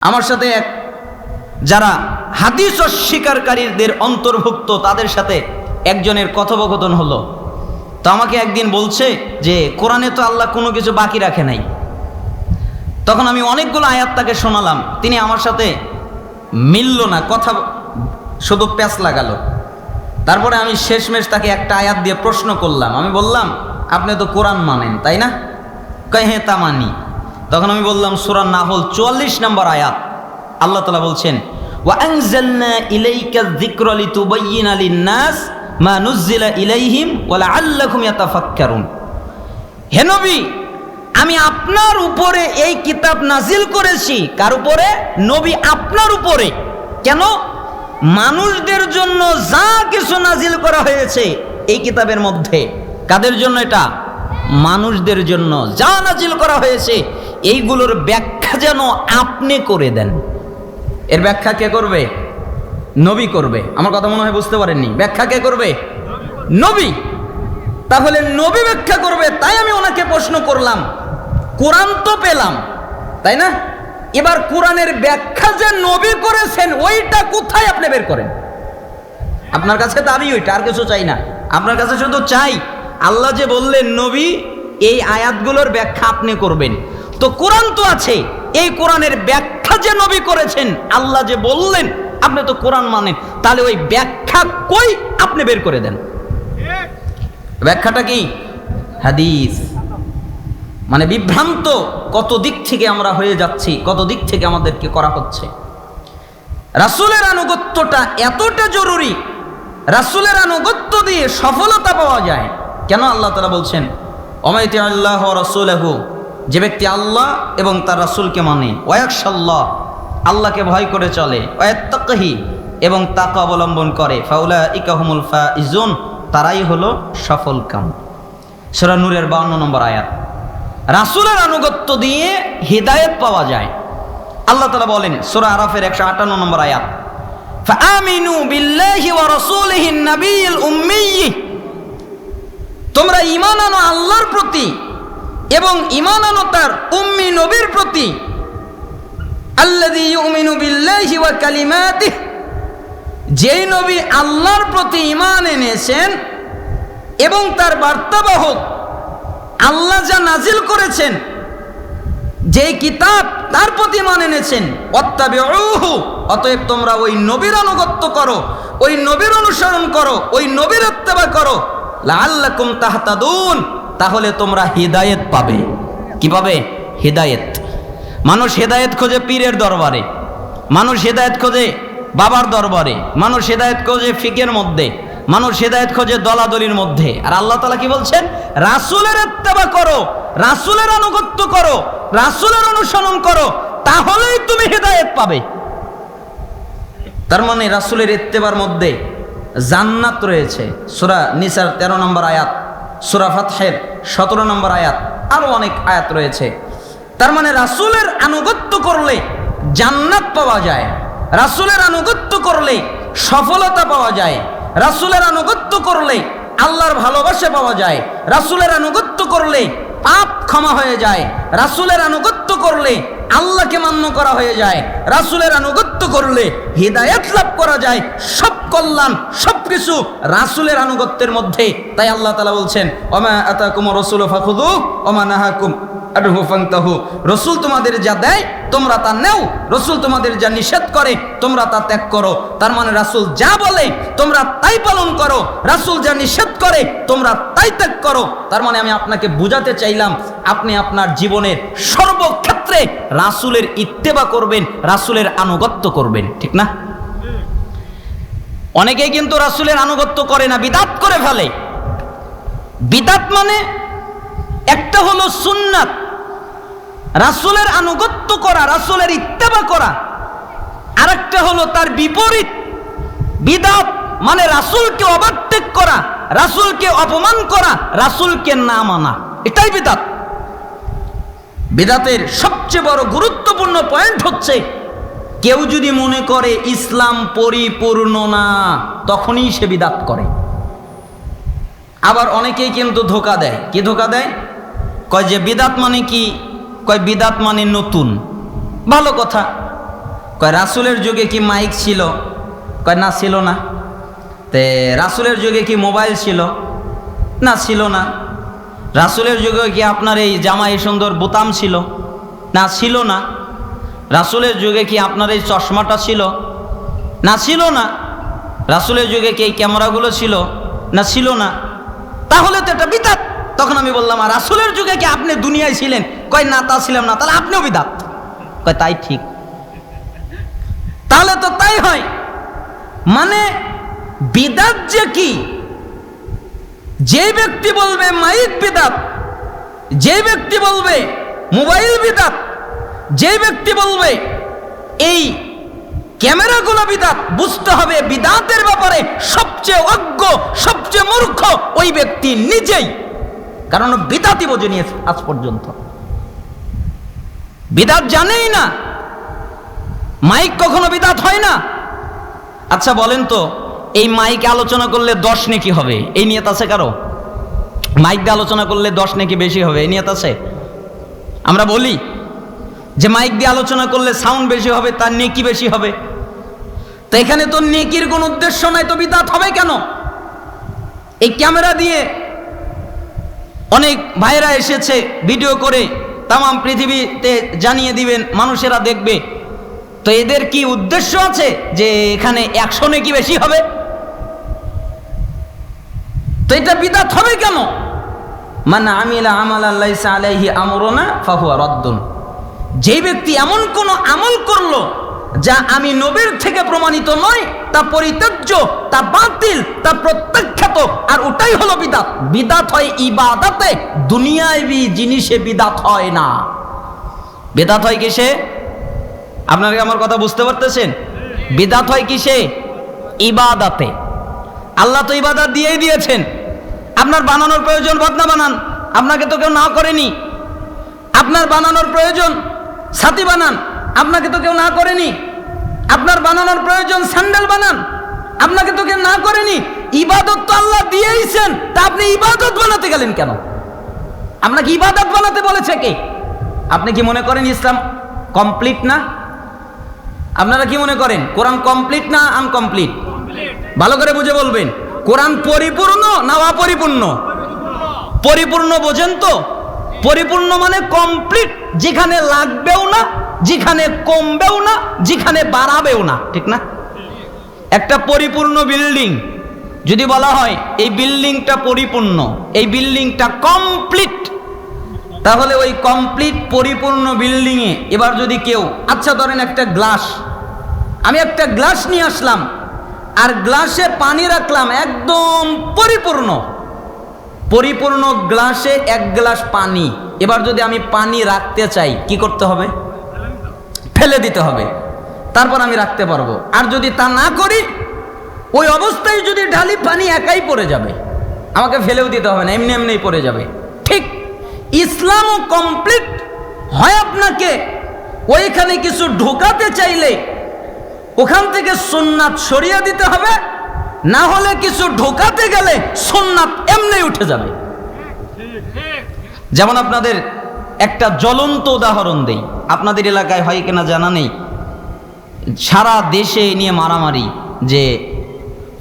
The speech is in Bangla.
আমার সাথে এক, যারা হাদিস অস্বীকারীদের অন্তর্ভুক্ত, তাদের সাথে একজনের কথোপকথন হলো। তো আমাকে একদিন বলছে যে, কোরআনে তো আল্লাহ কোনো কিছু বাকি রাখে নাই। তখন আমি অনেকগুলো আয়াত তাকে শোনালাম। তিনি আমার সাথে মিলল না, কথা শুধু প্যাঁচ লাগালো। তারপরে আমি শেষমেশ তাকে একটা আয়াত দিয়ে প্রশ্ন করলাম। আমি বললাম, আপনি তো কোরআন মানেন, তাই না? কয় হ্যাঁ তা মানি। তখন আমি বললাম, সুরা নাহল চুয়াল্লিশ নম্বর আয়াত। আল্লাহ তালা বলছেন হেনবি আমি আপনার উপরে এই কিতাব নাজিল করেছি। কার উপরে? নবী আপনার উপরে। কেন? মানুষদের জন্য যা কিছু নাজিল করা হয়েছে এই কিতাবের মধ্যে। কাদের জন্য এটা? মানুষদের জন্য যা নাজিল করা হয়েছে এইগুলোর ব্যাখ্যা যেন আপনি করে দেন। এর ব্যাখ্যা কে করবে? নবী করবে। আমার কথা মনে হয় বুঝতে পারেননি। ব্যাখ্যা কে করবে? নবী। তাহলে নবী ব্যাখ্যা করবে, তাই আমি ওনাকে প্রশ্ন করলাম। কোরআন তো পেলাম, তাই না? এবার কোরআনের ব্যাখ্যা যে নবী করেছেন, ওইটা কোথায় আপনি বের করেন? আপনার কাছে দাবি ওইটা, আর কিছু চাই না। আপনার কাছে শুধু চাই, আল্লাহ যে বললেন, নবী, এই আয়াতগুলোর ব্যাখ্যা আপনি করবেন। তো কোরআন তো আছে। এই কোরআনের ব্যাখ্যা যে নবী করেছেন, আল্লাহ যে বললেন, আপনি তো কোরআন মানেন। তাহলে ওই ব্যাখ্যা কই আপনি বের করে দেন? ব্যাখ্যাটা কি? হাদিস। মানে বিভ্রান্ত, কত দিক থেকে আমরা হয়ে যাচ্ছি, কত দিক থেকে আমাদেরকে করা হচ্ছে। রাসুলের আনুগত্যটা এতটা জরুরি, রাসুলের আনুগত্য দিয়ে সফলতা পাওয়া যায়। কেন আল্লাহ তারা বলছেন অমাইতে আল্লাহ রসুলহু? যে ব্যক্তি আল্লাহ এবং তার রাসুলকে মানে ওয়াকশাল্লাহ আল্লাহকে ভয় করে চলে ওয়াত্তাকহি এবং তাকে অবলম্বন করে ফাউলা ইকাহুমুল ফা ইজুন তারাই হলো সফল কাম। সেরা নূরের বাউন্ন নম্বর আয়াত। রাসুলের আনুগত্য দিয়ে হৃদায়ত পাওয়া যায়। আল্লাহ তালা বলেন, সুরা আরাফের একশো আটান্ন নম্বর আয়াত, ফাআমিনু বিল্লাহি ওয়া রাসূলিহি নাবিয়্যিল উম্মি তোমরা ঈমান আনো আল্লাহর প্রতি এবং ঈমান আনো তার উম্মি নবীর প্রতি। যেই নবী আল্লাহর প্রতি ঈমান এনেছেন এবং তার বার্তাবাহক আল্লাহ যা নাজিল করেছেন যে কিতাব তার প্রতি মান এনেছেন অত্যাবিহু অতএব তোমরা ওই নবীর আনুগত্য করো, ওই নবীর অনুসরণ করো, ওই নবীর অত্যাবা করো। লাল্লাকুম তাহতাদুন। তাহলে তোমরা হিদায়েত পাবে। কি পাবে হিদায়েত। মানুষ হেদায়েত খোঁজে পীরের দরবারে। মানুষ হেদায়েত খোঁজে বাবার দরবারে। মানুষ হেদায়েত খোঁজে ফিকের মধ্যে। মানুষ হেদায়েত খোঁজে দলাদলির মধ্যে। আর আল্লাহ তালা কি বলছেন? রাসুলের এত্তেবা করো, রাসুলের আনুগত্য করো, রাসুলের অনুসরণ করো, তাহলেই তুমি হেদায়েত পাবে। তার মানে রাসুলের ইত্তেবার মধ্যে জান্নাত রয়েছে। সুরা নিসার তেরো নম্বর আয়াত। সুরা ফাতহের সতেরো নম্বর আয়াত আরও অনেক আয়াত রয়েছে। তার মানে রাসুলের আনুগত্য করলে জান্নাত পাওয়া যায়, রাসুলের আনুগত্য করলে সফলতা পাওয়া যায়, রাসুলের আনুগত্য করলে আল্লাহর ভালোবাসা পাওয়া যায়, রাসুলের আনুগত্য করলে পাপ ক্ষমা হয়ে যায়, রাসুলের আনুগত্য করলে আল্লাহকে মান্য করা হয়ে যায়, রাসুলের আনুগত্য করলে হৃদায়ত লাভ করা যায়, সব কল্যাণ সব কিছু রাসুলের আনুগত্যের মধ্যে। তাই আল্লাহ তালা বলছেন অমা আতাকুম রসুল ফাখুদু অমা নাহাকুম রসুল তোমাদের যা দেয়, তোমরা তা নেও। রসুল তোমাদের যা নিষেধ করে, তোমরা তা ত্যাগ করো। তার মানে রাসুল যা বলে, তোমরা তাই পালন করো। রাসুল যা নিষেধ করে, তোমরা তাই ত্যাগ করো। তার মানে আমি আপনাকে বুঝাতে চাইলাম, আপনি আপনার জীবনের সর্বক্ষেত্রে রাসুলের ইত্তেবা করবেন, রাসুলের আনুগত্য করবেন, ঠিক না? অনেকেই কিন্তু রাসুলের আনুগত্য করে না, বিদাত করে ফেলে। বিদাত মানে একটা হলো সুন্নাত, রাসুলের আনুগত্য করা, রাসুলের ইত্তেবা করা। আরেকটা হলো তার বিপরীত, বিদাত মানে রাসুলকে ওভারটেক করা, রাসুলকে অপমান করা, রাসুলকে না মানা, এটাই বিদাত। বিদাতের সবচেয়ে বড় গুরুত্বপূর্ণ পয়েন্ট হচ্ছে, কেউ যদি মনে করে ইসলাম পরিপূর্ণ না, তখনই সে বিদাত করে। আবার অনেকেই কিন্তু ধোকা দেয়। কি ধোকা দেয়? কয় যে বিদাত মানে কি? কয় বিদাত মানে নতুন। ভালো কথা। কয় রাসুলের যুগে কি মাইক ছিল? কয় না, ছিল না। তে রাসুলের যুগে কি মোবাইল ছিল? না ছিল না। রাসুলের যুগে কি আপনার এই জামাই সুন্দর বোতাম ছিল? না ছিল না। রাসুলের যুগে কি আপনার এই চশমাটা ছিল? না ছিল না। রাসুলের যুগে কি এই ক্যামেরাগুলো ছিল? না ছিল না। তাহলে তো এটা বিদাত। তখন আমি বললাম, আর রাসুলের যুগে কি আপনি দুনিয়ায় ছিলেন? কয়, না, তা ছিলাম না। তাহলে আপনিও বিদাত। কয়, তাই ঠিক। তাহলে তো তাই হয়। মানে বিদাত যে কি? যে ব্যক্তি বলবে মাইক বিদাত, যে ব্যক্তি বলবে মোবাইল বিদাত, যে ব্যক্তি বলবে এই ক্যামেরাগুলো বিদাত, বুঝতে হবে বিদাতের ব্যাপারে সবচেয়ে অজ্ঞ, সবচেয়ে মূর্খ ওই ব্যক্তি নিজেই। কারণ বিদাতি বোঝে নিয়েছে আজ পর্যন্ত। বিদাত জানেই না। মাইক কখনো বিদাত হয় না। আচ্ছা বলেন তো এই মাইকে আলোচনা করলে দশ নেকি হবে। এই নিয়ত আছে কারও? মাইক দিয়ে আলোচনা করলে দশ নেকি বেশি হবে। এই নিয়ত আছে? আমরা বলি যে মাইক দিয়ে আলোচনা করলে সাউন্ড বেশি হবে, তার নেকি বেশি হবে। তো এখানে তো নেকির কোন উদ্দেশ্য নাই, তো বিদাত হবে কেন? এই ক্যামেরা দিয়ে অনেক ভাইরা এসেছে ভিডিও করে তাম পৃথিবীতে জানিয়ে দিবেন, মানুষেরা দেখবে। তো এদের কি উদ্দেশ্য আছে যে এখানে একশো কি বেশি হবে? তো এটা বিদাত হবে কেন? মানে আমিলা আমাল আল্লাহ আলাইহি আমরনা ফাহুয়া রদ্দুন। যে ব্যক্তি এমন কোন আমল করল যা আমি নবীর থেকে প্রমাণিত নয়, তা পরিত্যাজ্য, তা বাতিল, তা প্রত্যাখ্যাত, আর ওটাই হলো বিদাত। বিদাত হয় ইবাদাতে, দুনিয়ায় জিনিসে বিদাত হয় না। বেদাত হয় কিসে? আপনারা আমার কথা বুঝতে পারতেছেন? বিদাত হয় কিসে? ইবাদাতে। আল্লাহ তো ইবাদাত দিয়েই দিয়েছেন। আপনার বানানোর প্রয়োজন, বদনা বানান। আপনাকে তো কেউ না করেনি। আপনার বানানোর প্রয়োজন, ছাতি বানান। আপনাকে তো কেউ না করেনি। আপনার বানানোর প্রয়োজন, স্যান্ডেল বানান। আপনাকে তো কেউ না করেনি। ইবাদত তো আল্লাহ দিয়েইছেন, তা আপনি ইবাদত বানাতে গেলেন কেন? আপনাকে ইবাদত বানাতে বলেছে কে? আপনি কি মনে করেন ইসলাম কমপ্লিট না? আপনারা কি মনে করেন? কোরআন কমপ্লিট না আনকমপ্লিট? ভালো করে বুঝে বলবেন। কোরআন পরিপূর্ণ না অপরিপূর্ণ? পরিপূর্ণ বোঝেন তো? পরিপূর্ণ মানে কমপ্লিট যেখানে লাগবেও না, যেখানে কমবেও না, যেখানে বাড়াবেও না, ঠিক না? একটা পরিপূর্ণ বিল্ডিং যদি বলা হয়, এই বিল্ডিংটা পরিপূর্ণ, এই বিল্ডিংটা কমপ্লিট তাহলে ওই কমপ্লিট পরিপূর্ণ বিল্ডিংয়ে এবার যদি কেউ আচ্ছা ধরেন একটা গ্লাস আমি একটা গ্লাস নিয়ে আসলাম আর গ্লাসে পানি রাখলাম একদম পরিপূর্ণ। পরিপূর্ণ গ্লাসে এক গ্লাস পানি। এবার যদি আমি পানি রাখতে চাই, কি করতে হবে? ফেলে দিতে হবে। তারপর আমি রাখতে পারব। আর যদি তা না করি, ওই অবস্থায় যদি ঢালি পানি একাই পড়ে যাবে। আমাকে ফেলেও দিতে হবে না, এমনি এমনি পড়ে যাবে। ঠিক ইসলামও কমপ্লিট হয় আপনাকে ওইখানে কিছু ঢোকাতে চাইলে ওখান থেকে সোননাথ সরিয়ে দিতে হবে, না হলে কিছু ঢোকাতে গেলে সোননাথ এমনি উঠে যাবে। যেমন আপনাদের একটা জ্বলন্ত উদাহরণ দেই, আপনাদের এলাকায় হয় কিনা জানা নেই, সারা দেশে নিয়ে মারামারি যে